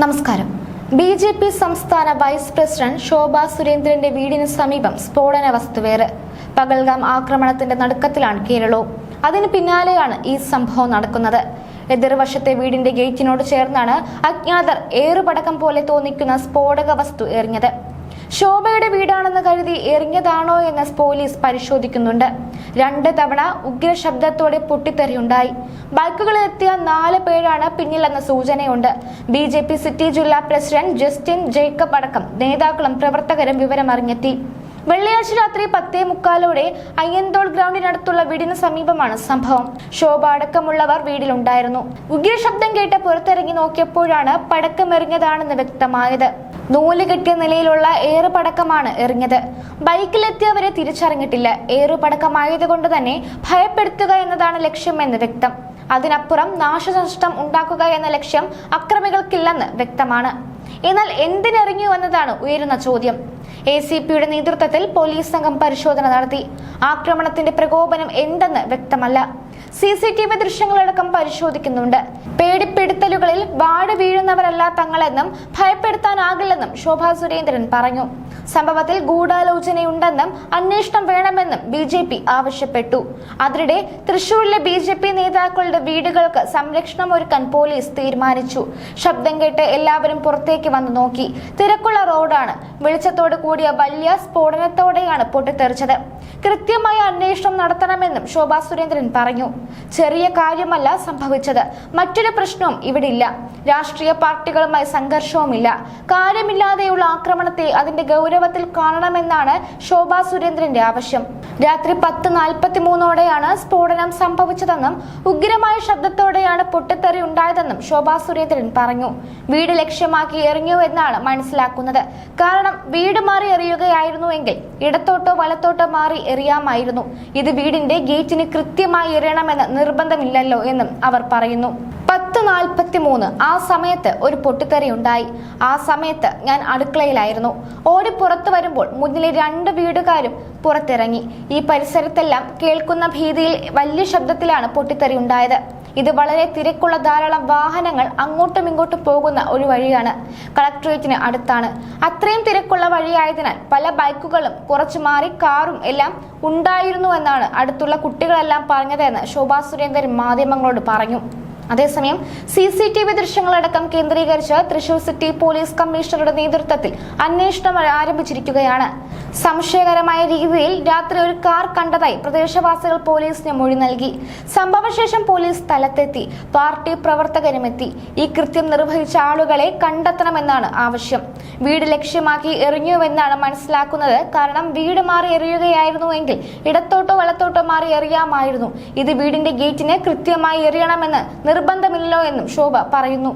നമസ്കാരം. B J P സംസ്ഥാന vice president Shobha സുരേന്ദ്രന്റെ വീടിന് സമീപം സ്ഫോടന വസ്തുവേറ്. പകൽഗാം ആക്രമണത്തിന്റെ നടുക്കത്തിലാണ് കേരളവും. അതിന് പിന്നാലെയാണ് ഈ സംഭവം നടക്കുന്നത്. എതിർവശത്തെ വീടിന്റെ ഗേറ്റിനോട് ചേർന്നാണ് അജ്ഞാതർ ഏറുപടക്കം പോലെ തോന്നിക്കുന്ന സ്ഫോടക വസ്തു എറിഞ്ഞത്. ശോഭയുടെ വീടാണെന്ന് കരുതി എറിഞ്ഞതാണോ എന്ന് പോലീസ് പരിശോധിക്കുന്നുണ്ട്. രണ്ട് തവണ ഉഗ്ര ശബ്ദത്തോടെ പൊട്ടിത്തെറിയുണ്ടായി. ബൈക്കുകളിൽ എത്തിയ നാല് പേരാണ് പിന്നിലെന്ന സൂചനയുണ്ട്. ബി ജെ പി സിറ്റി ജില്ലാ പ്രസിഡന്റ് ജസ്റ്റിൻ ജേക്കബ് അടക്കം നേതാക്കളും പ്രവർത്തകരും വിവരമറിഞ്ഞെത്തി. വെള്ളിയാഴ്ച രാത്രി പത്തേ മുക്കാലോടെ അയ്യന്തോൾ ഗ്രൗണ്ടിനടുത്തുള്ള വീടിന് സമീപമാണ് സംഭവം. ശോഭ അടക്കമുള്ളവർ വീട്ടിലുണ്ടായിരുന്നു. ഉഗ്രശബ്ദം കേട്ട് പുറത്തിറങ്ങി നോക്കിയപ്പോഴാണ് പടക്കമെറിഞ്ഞതാണെന്ന് വ്യക്തമായത്. നൂൽ കെട്ടിയ നിലയിലുള്ള ഏറുപടക്കമാണ് എറിഞ്ഞത്. ബൈക്കിലെത്തിയവരെ തിരിച്ചറിഞ്ഞിട്ടില്ല. ഏറുപടക്കമായതുകൊണ്ട് തന്നെ ഭയപ്പെടുത്തുക എന്നതാണ് ലക്ഷ്യമെന്ന് വ്യക്തം. അതിനപ്പുറം നാശനഷ്ടം ഉണ്ടാക്കുക എന്ന ലക്ഷ്യം അക്രമികൾക്കില്ലെന്ന് വ്യക്തമാണ്. എന്നാൽ എന്തിനെറിഞ്ഞു എന്നതാണ് ഉയരുന്ന ചോദ്യം. എ സി പിയുടെ നേതൃത്വത്തിൽ പോലീസ് സംഘം പരിശോധന നടത്തി. ആക്രമണത്തിന്റെ പ്രകോപനം എന്തെന്ന് വ്യക്തമല്ല. സി സി ടി വി ദൃശ്യങ്ങളടക്കം പരിശോധിക്കുന്നുണ്ട്. പേടിപ്പെടുത്തലുകളിൽ വാട് വീഴുന്നവരല്ല തങ്ങളെന്നും ഭയപ്പെടുത്താനാകില്ലെന്നും ശോഭാ സുരേന്ദ്രൻ പറഞ്ഞു. സംഭവത്തിൽ ഗൂഢാലോചനയുണ്ടെന്നും അന്വേഷണം വേണമെന്നും ബി ജെ പി ആവശ്യപ്പെട്ടു. അതിനിടെ തൃശൂരിലെ ബി ജെ പി നേതാക്കളുടെ വീടുകൾക്ക് സംരക്ഷണം ഒരുക്കാൻ പോലീസ് തീരുമാനിച്ചു. ശബ്ദം കേട്ട് എല്ലാവരും പുറത്തേക്ക് വന്നു നോക്കി. തിരക്കുള്ള റോഡാണ്. വെളിച്ചത്തോട് കൂടിയ വലിയ സ്ഫോടനത്തോടെയാണ് പൊട്ടിത്തെറിച്ചത്. കൃത്യമായ അന്വേഷണം നടത്തണമെന്നും ശോഭാ സുരേന്ദ്രൻ പറഞ്ഞു. ചെറിയ കാര്യമല്ല സംഭവിച്ചത്. മറ്റൊരു പ്രശ്നവും ഇവിടെ ഇല്ല രാഷ്ട്രീയ പാർട്ടികളുമായി സംഘർഷവുമില്ല. കാര്യമില്ലാതെയുള്ള ആക്രമണത്തെ അതിന്റെ ഗൗരവത്തിൽ കാണണമെന്നാണ് ശോഭാ സുരേന്ദ്രന്റെ ആവശ്യം. രാത്രി പത്ത് നാൽപ്പത്തി മൂന്നോടെയാണ് സ്ഫോടനം സംഭവിച്ചതെന്നും ഉഗ്രമായ ശബ്ദത്തോടെയാണ് പൊട്ടിത്തെറി ഉണ്ടായതെന്നും ശോഭാ സുരേന്ദ്രൻ പറഞ്ഞു. വീട് ലക്ഷ്യമാക്കി എറിഞ്ഞു എന്നാണ് മനസ്സിലാക്കുന്നത്. കാരണം വീട് മാറി എറിയുകയായിരുന്നുവെങ്കിൽ ഇടത്തോട്ടോ വലത്തോട്ടോ മാറി എറിയാമായിരുന്നു. ഇത് വീടിന്റെ ഗേറ്റിന് കൃത്യമായി എറിയണമെന്ന് നിർബന്ധമില്ലല്ലോ എന്നും അവർ പറയുന്നു. പത്ത് നാൽപ്പത്തി മൂന്ന് ആ സമയത്ത് ഒരു പൊട്ടിത്തെറി ഉണ്ടായി. ആ സമയത്ത് ഞാൻ അടുക്കളയിലായിരുന്നു. ഓടി പുറത്തു വരുമ്പോൾ മുന്നിലെ രണ്ട് വീടുകാരും പുറത്തിറങ്ങി. ഈ പരിസരത്തെല്ലാം കേൾക്കുന്ന ഭീതിയിൽ വലിയ ശബ്ദത്തിലാണ് പൊട്ടിത്തെറി ഉണ്ടായത്. ഇത് വളരെ തിരക്കുള്ള ധാരാളം വാഹനങ്ങൾ അങ്ങോട്ടും ഇങ്ങോട്ടും പോകുന്ന ഒരു വഴിയാണ്. കളക്ടറേറ്റിന് അടുത്താണ്. അത്രയും തിരക്കുള്ള വഴിയായതിനാൽ പല ബൈക്കുകളും കുറച്ചു മാറി കാറും എല്ലാം ഉണ്ടായിരുന്നു എന്നാണ് അടുത്തുള്ള കുട്ടികളെല്ലാം പറഞ്ഞതെന്ന് ശോഭാ സുരേന്ദ്രൻ മാധ്യമങ്ങളോട് പറഞ്ഞു. അതേസമയം സി സി ടി വി ദൃശ്യങ്ങളടക്കം കേന്ദ്രീകരിച്ച് തൃശൂർ സിറ്റി പോലീസ് കമ്മീഷണറുടെ നേതൃത്വത്തിൽ അന്വേഷണം ആരംഭിച്ചിരിക്കുകയാണ്. സംശയകരമായ രീതിയിൽ രാത്രി ഒരു കാർ കണ്ടതായി പ്രദേശവാസികൾ പോലീസിന് മൊഴി നൽകി. സംഭവശേഷം പോലീസ് സ്ഥലത്തെത്തി. പാർട്ടി പ്രവർത്തകരുമെത്തി. ഈ കൃത്യം നിർവഹിച്ച ആളുകളെ കണ്ടെത്തണമെന്നാണ് ആവശ്യം. വീട് ലക്ഷ്യമാക്കി എറിഞ്ഞുവെന്നാണ് മനസ്സിലാക്കുന്നത്. കാരണം വീട് മാറി എറിയുകയായിരുന്നുവെങ്കിൽ ഇടത്തോട്ടോ വലത്തോട്ടോ മാറി എറിയാമായിരുന്നു. ഇത് വീടിന്റെ ഗേറ്റിനെ കൃത്യമായി എറിയണമെന്ന് നിർബന്ധമില്ലോ എന്നും ശോഭ പറയുന്നു.